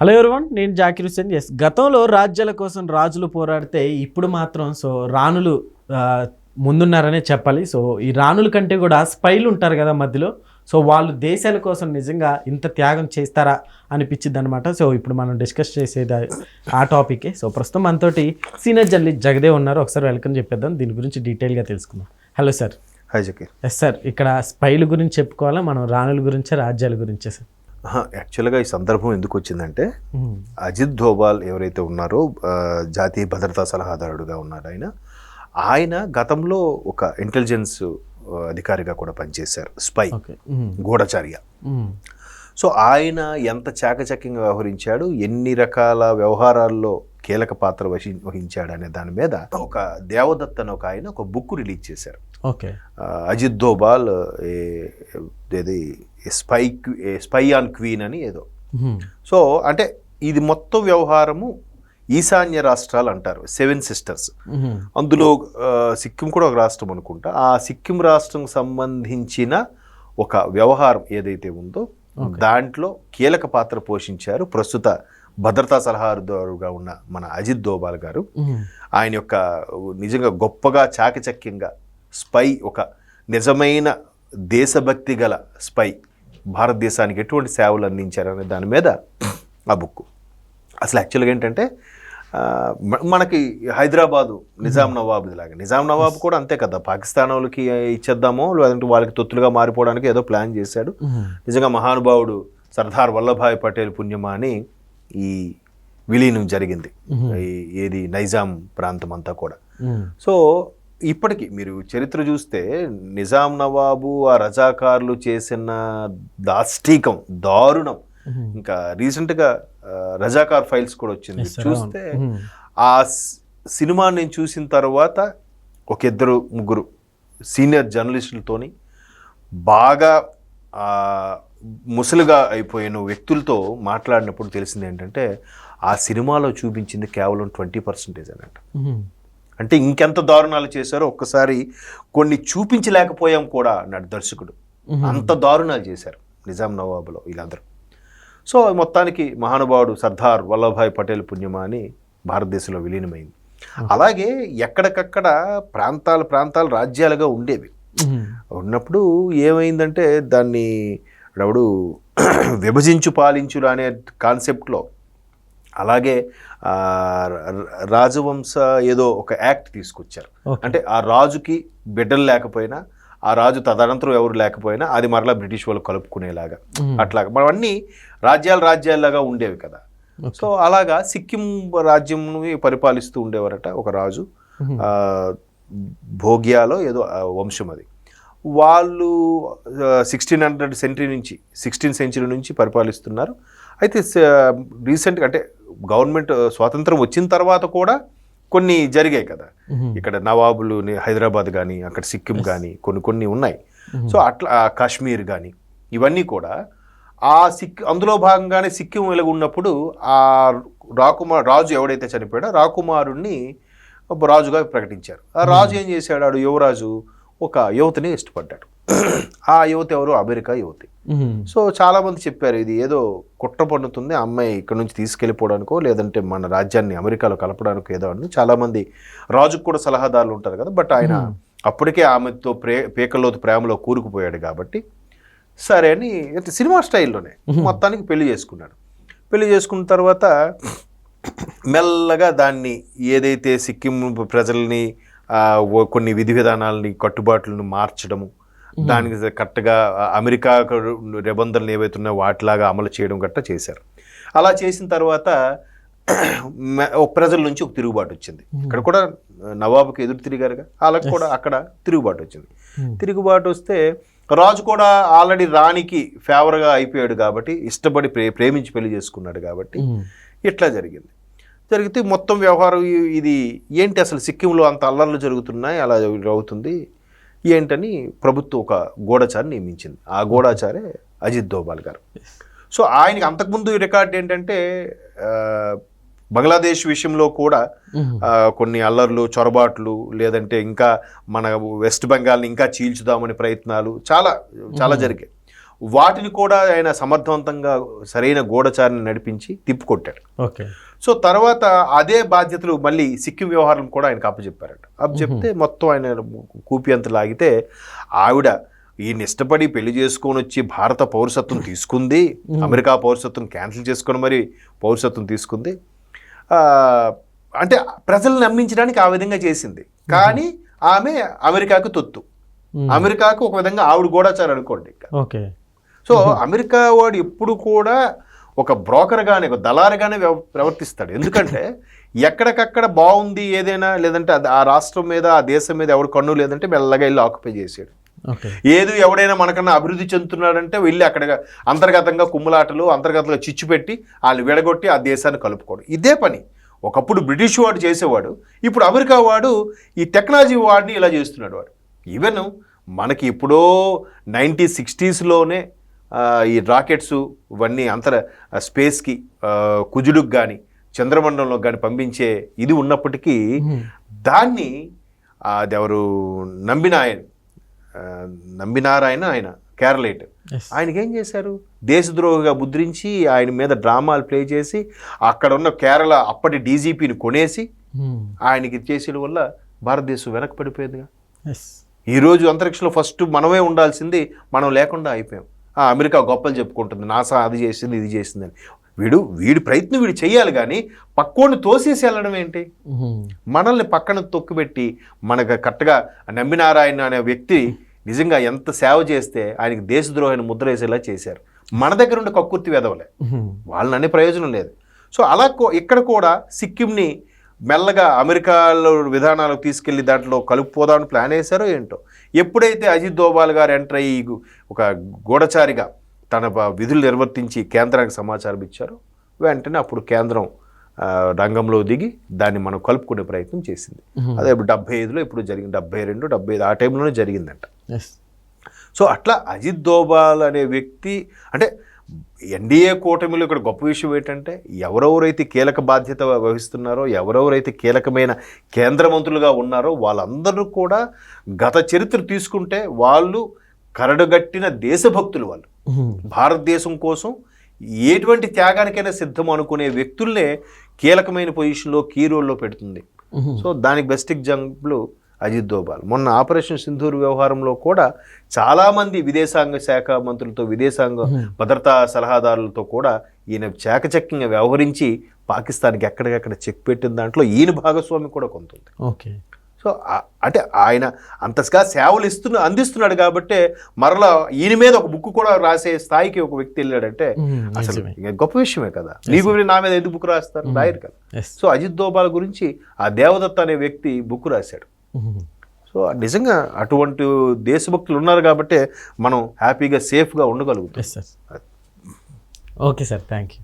Hello everyone నేను Zakir Hussain yes గతంలో రాజ్యాల కోసం రాజులు పోరాడితే ఇప్పుడు మాత్రం సో రాణులు ముందున్నారనే చెప్పాలి. సో ఈ రాణుల కంటే కూడా స్పైలు ఉంటారు కదా మధ్యలో. సో వాళ్ళు దేశాల కోసం నిజంగా ఇంత త్యాగం చేస్తారా అనిపించింది అనమాట సో ఇప్పుడు మనం డిస్కస్ చేసేది ఆ టాపికే సో ప్రస్తుతం మనతోటి సీనియర్ జర్నలిస్ట్ జగదే ఉన్నారు. ఒకసారి వెల్కమ్ చెప్పేద్దాం. దీని గురించి డీటెయిల్గా తెలుసుకుందాం. Hello sir hi Zakir yes sir ఇక్కడ స్పైలు గురించి చెప్పుకోవాలా? మనం రాణుల గురించే రాజ్యాల గురించే సార్ యాక్చువల్గా ఈ సందర్భం ఎందుకు వచ్చిందంటే అజిత్ ధోబాల్ ఎవరైతే ఉన్నారో జాతీయ భద్రతా సలహాదారుడుగా ఉన్నారు ఆయన. ఆయన గతంలో ఒక ఇంటెలిజెన్స్ అధికారిగా కూడా పనిచేశారు స్పై గూఢచార్య. సో ఆయన ఎంత చాకచక్యంగా వ్యవహరించాడు ఎన్ని రకాల వ్యవహారాల్లో కీలక పాత్ర వహి వహించాడు అనే దాని మీద ఒక దేవదత్ అని ఒక ఆయన ఒక బుక్ రిలీజ్ చేశారు. ఓకే. అజిత్ దోబాల్ ఏది స్పై స్పై ఆన్ క్వీన్ అని ఏదో. సో అంటే ఇది మొత్తం వ్యవహారము ఈశాన్య రాష్ట్రాలు అంటారు సెవెన్ సిస్టర్స్. అందులో సిక్కిం కూడా ఒక రాష్ట్రం అనుకుంటా. ఆ సిక్కిం రాష్ట్రం సంబంధించిన ఒక వ్యవహారం ఏదైతే ఉందో దాంట్లో కీలక పాత్ర పోషించారు ప్రస్తుత భద్రతా సలహాదారుగా ఉన్న మన అజిత్ దోబాల్ గారు ఆయన యొక్క నిజంగా గొప్పగా చాకచక్యంగా స్పై ఒక నిజమైన దేశభక్తి గల స్పై భారతదేశానికి ఎటువంటి సేవలు అందించారనే దాని మీద ఆ బుక్. అసలు యాక్చువల్గా ఏంటంటే మనకి హైదరాబాదు నిజాం నవాబ్ లాగా. నిజాం నవాబ్ కూడా అంతే కదా. పాకిస్తాన్ వాళ్ళకి ఇచ్చేద్దామో లేదంటే వాళ్ళకి తొత్తులుగా మారిపోవడానికి ఏదో ప్లాన్ చేశాడు. నిజంగా మహానుభావుడు సర్దార్ వల్లభాయ్ పటేల్ పుణ్యమా అని ఈ విలీనం జరిగింది. ఏది నైజాం ప్రాంతం అంతా కూడా సో ఇప్పటికీ మీరు చరిత్ర చూస్తే నిజాం నవాబు ఆ రజాకార్లు చేసిన దాష్టీకం దారుణం. ఇంకా రీసెంట్గా రజాకార్ ఫైల్స్ కూడా వచ్చింది. చూస్తే. ఆ సినిమా నేను చూసిన తర్వాత ఒక ఇద్దరు ముగ్గురు సీనియర్ జర్నలిస్టులతోని బాగా ముసలుగా అయిపోయిన వ్యక్తులతో మాట్లాడినప్పుడు తెలిసింది ఏంటంటే ఆ సినిమాలో చూపించింది కేవలం ట్వంటీ పర్సెంటేజ్ అనంట అంటే ఇంకెంత దారుణాలు చేశారో ఒక్కసారి కొన్ని చూపించలేకపోయాం కూడా అన్నాడు దర్శకుడు. అంత దారుణాలు చేశారు నిజాం నవాబులో వీళ్ళందరూ. సో మొత్తానికి మహానుభావుడు సర్దార్ వల్లభాయ్ పటేల్ పుణ్యమా అని భారతదేశంలో విలీనమైంది. అలాగే ఎక్కడికక్కడ ప్రాంతాలు ప్రాంతాలు రాజ్యాలుగా ఉండేవి. ఉన్నప్పుడు ఏమైందంటే దాన్ని ఎవడు విభజించు పాలించులు అనే కాన్సెప్ట్లో అలాగే రాజవంశ ఏదో ఒక యాక్ట్ తీసుకొచ్చారు. అంటే ఆ రాజుకి బిడ్డలు లేకపోయినా ఆ రాజు తదనంతరం ఎవరు లేకపోయినా అది మరలా బ్రిటిష్ వాళ్ళు కలుపుకునేలాగా. అట్లాగా మనం అన్ని రాజ్యాలు రాజ్యాల్లాగా ఉండేవి కదా. సో అలాగా సిక్కిం రాజ్యం పరిపాలిస్తూ ఉండేవారట ఒక రాజు. భోగ్యాలో ఏదో వంశం అది. వాళ్ళు సిక్స్టీన్ హండ్రెడ్ సెంచరీ నుంచి సిక్స్టీన్ సెంచరీ నుంచి పరిపాలిస్తున్నారు. అయితే రీసెంట్గా అంటే గవర్నమెంట్ స్వాతంత్రం వచ్చిన తర్వాత కూడా కొన్ని జరిగాయి కదా. ఇక్కడ నవాబులు హైదరాబాద్ కానీ అక్కడ సిక్కిం కానీ కొన్ని కొన్ని ఉన్నాయి. సో అట్లా కాశ్మీర్ కానీ ఇవన్నీ కూడా ఆ సిక్ అందులో భాగంగానే సిక్కిం వెలుగు ఉన్నప్పుడు ఆ రాకుమార్ రాజు ఎవడైతే చనిపోయాడో రాకుమారుణ్ణి రాజుగా ప్రకటించారు. ఆ రాజు ఏం చేశాడు ఆడు యువరాజు? ఒక యువతిని ఇష్టపడ్డాడు. ఆ యువత ఎవరు? అమెరికా యువతి. సో చాలా మంది చెప్పారు ఇది ఏదో కుట్ర పన్నుతుంది ఆ అమ్మాయి ఇక్కడ నుంచి తీసుకెళ్ళిపోవడానికో లేదంటే మన రాజ్యాన్ని అమెరికాలో కలపడానికో ఏదో అని చాలా మంది రాజుకు కూడా సలహాదారులు ఉంటారు కదా బట్ ఆయన అప్పటికే ఆమెతో ప్రే పేకల్లోతు ప్రేమలో కూరుకుపోయాడు కాబట్టి సరే అని అంటే సినిమా స్టైల్లోనే మొత్తానికి పెళ్ళి చేసుకున్నాడు. పెళ్ళి చేసుకున్న తర్వాత మెల్లగా దాన్ని ఏదైతే సిక్కిం ప్రజల్ని కొన్ని విధి విధానాలని కట్టుబాట్లను మార్చడము. దానికి కరెక్ట్గా అమెరికా నిబంధనలు ఏవైతే ఉన్నాయో వాటిలాగా అమలు చేయడం గట్ట చేశారు. అలా చేసిన తర్వాత ప్రజల నుంచి ఒక తిరుగుబాటు వచ్చింది. ఇక్కడ కూడా నవాబుకి ఎదురు తిరిగారుగా. వాళ్ళకి కూడా అక్కడ తిరుగుబాటు వచ్చింది. తిరుగుబాటు వస్తే రాజు కూడా ఆల్రెడీ రాణికి ఫేవర్గా అయిపోయాడు కాబట్టి ఇష్టపడి ప్రే ప్రేమించి పెళ్ళి చేసుకున్నాడు కాబట్టి ఇట్లా జరిగింది. జరిగితే మొత్తం వ్యవహారం ఇది ఏంటి అసలు సిక్కింలో అంత అల్లర్లు జరుగుతున్నాయి? అలా అవుతుంది. ఏంటని ప్రభుత్వం ఒక గూఢచారి నియమించింది. ఆ గూఢచారే అజిత్ దోబాల్ గారు. సో ఆయనకి అంతకుముందు రికార్డ్ ఏంటంటే బంగ్లాదేశ్ విషయంలో కూడా కొన్ని అల్లర్లు చొరబాట్లు లేదంటే ఇంకా మన వెస్ట్ బెంగాల్ని ఇంకా చీల్చుదామని ప్రయత్నాలు చాలా చాలా జరిగాయి. వాటిని కూడా ఆయన సమర్థవంతంగా సరైన గూఢచారిని నడిపించి తిప్పుకొట్టాడు ఓకే. సో తర్వాత అదే బాధ్యతలు మళ్ళీ సిక్కిం వ్యవహారం కూడా ఆయనకు అప్పచెప్పారట. అప్పచెప్తే మొత్తం ఆయన కూపి అంత లాగితే ఆవిడ ఈయన ఇష్టపడి పెళ్ళి చేసుకొని వచ్చి భారత పౌరసత్వం తీసుకుంది అమెరికా పౌరసత్వం క్యాన్సిల్ చేసుకొని మరి పౌరసత్వం తీసుకుంది. అంటే ప్రజల్ని నమ్మించడానికి ఆ విధంగా చేసింది. కానీ ఆమె అమెరికాకు తొత్తు. అమెరికాకు ఒక విధంగా ఆవిడ గూఢచారు అనుకోండి ఇంకా. ఓకే. సో అమెరికా వాడు ఎప్పుడు కూడా ఒక బ్రోకర్గానే ఒక దళారుగానే ప్రవర్తిస్తాడు. ఎందుకంటే ఎక్కడికక్కడ బాగుంది ఏదైనా లేదంటే ఆ రాష్ట్రం మీద ఆ దేశం మీద ఎవడు కన్ను లేదంటే మెల్లగా వెళ్ళి ఆక్యుపై చేసాడు. ఏది ఎవడైనా మనకన్నా అభివృద్ధి చెందుతున్నాడంటే వెళ్ళి అక్కడ అంతర్గతంగా కుమ్ములాటలు అంతర్గతంగా చిచ్చు పెట్టి వాళ్ళు విడగొట్టి ఆ దేశాన్ని కలుపుకోవడం. ఇదే పని ఒకప్పుడు బ్రిటిష్ వాడు చేసేవాడు. ఇప్పుడు అమెరికా వాడు ఈ టెక్నాలజీ వాడిని ఇలా చేస్తున్నాడు వాడు. ఈవెన్ మనకి ఎప్పుడో నైన్టీ సిక్స్టీస్లోనే ఈ రాకెట్స్ ఇవన్నీ అంతర స్పేస్కి కుజుడుకు కానీ చంద్రమండలంలోకి కానీ పంపించే ఇది ఉన్నప్పటికీ దాన్ని అది ఎవరు నమ్మిన ఆయన. నమ్మినారాయణ ఆయన కేరళేట్. ఆయనకి ఏం చేశారు? దేశద్రోహిగా ముద్రించి ఆయన మీద డ్రామాలు ప్లే చేసి అక్కడ ఉన్న కేరళ అప్పటి డీజీపీని కొనేసి ఆయనకి చేసేయడం వల్ల భారతదేశం వెనక్కి పడిపోయిందిగా ఈరోజు అంతరిక్షంలో ఫస్ట్ మనమే ఉండాల్సింది మనం లేకుండా అయిపోయాం. అమెరికా గొప్పలు చెప్పుకుంటుంది. నాసా అది చేసింది ఇది చేసిందని వీడు వీడి ప్రయత్నం వీడు చేయాలి కానీ పక్కోడిని తోసేసి వెళ్ళడం ఏంటి? మనల్ని పక్కన తొక్కుపెట్టి మనకు కరెక్ట్గా నమ్మినారాయణ అనే వ్యక్తి నిజంగా ఎంత సేవ చేస్తే ఆయనకి దేశద్రోహిని ముద్ర వేసేలా చేశారు. మన దగ్గర ఉండే కక్కుర్తి వెదవలే. వాళ్ళని అనే ప్రయోజనం లేదు. సో అలా ఇక్కడ కూడా సిక్కింని మెల్లగా అమెరికాలో విధానాలకు తీసుకెళ్ళి దాంట్లో కలుపుపోదామని ప్లాన్ వేశారో ఏంటో? ఎప్పుడైతే అజిత్ దోబాల్ గారు ఎంటర్ అయ్యి ఒక గూఢచారిగా తన విధులు నిర్వర్తించి కేంద్రానికి సమాచారం ఇచ్చారో వెంటనే అప్పుడు కేంద్రం రంగంలో దిగి దాన్ని మనం కలుపుకునే ప్రయత్నం చేసింది. అదే డెబ్బై ఐదులో ఇప్పుడు జరిగింది డెబ్బై రెండు డెబ్బై ఐదు ఆ టైంలోనే జరిగిందంట. సో అట్లా అజిత్ దోబాల్ అనే వ్యక్తి అంటే ఎన్డీఏ కూటమిలో ఇక్కడ గొప్ప విషయం ఏంటంటే ఎవరెవరైతే కీలక బాధ్యత వహిస్తున్నారో ఎవరెవరైతే కీలకమైన కేంద్ర మంత్రులుగా ఉన్నారో వాళ్ళందరూ కూడా గత చరిత్ర తీసుకుంటే వాళ్ళు కరడుగట్టిన దేశభక్తులు వాళ్ళు. భారతదేశం కోసం ఎటువంటి త్యాగానికైనా సిద్ధం అనుకునే వ్యక్తుల్నే కీలకమైన పొజిషన్లో కీ రోల్లో పెడుతుంది. సో దానికి బెస్ట్ ఎగ్జాంపుల్ అజిత్ దోబాల్ మొన్న ఆపరేషన్ సింధూర్ వ్యవహారంలో కూడా చాలామంది విదేశాంగ శాఖ మంత్రులతో విదేశాంగ భద్రతా సలహాదారులతో కూడా ఈయన చాకచక్యంగా వ్యవహరించి పాకిస్తాన్కి ఎక్కడికెక్కడ చెక్ పెట్టిన దాంట్లో ఈయన భాగస్వామి కూడా కొంత ఉంది. ఓకే. సో అంటే ఆయన అంతగా సేవలు ఇస్తున్న అందిస్తున్నాడు కాబట్టే మరలా ఈయన మీద ఒక బుక్ కూడా రాసే స్థాయికి ఒక వ్యక్తి వెళ్ళాడంటే అసలు గొప్ప విషయమే కదా. నీకు నా మీద ఎందుకు బుక్ రాస్తారు? రాయరు కదా. సో అజిత్ దోబాల్ గురించి ఆ దేవదత్త అనే వ్యక్తి బుక్ రాశాడు. సో నిజంగా అటువంటి దేశభక్తులు ఉన్నారు కాబట్టి మనం హ్యాపీగా సేఫ్గా ఉండగలుగుతాం. Sir okay sir thank you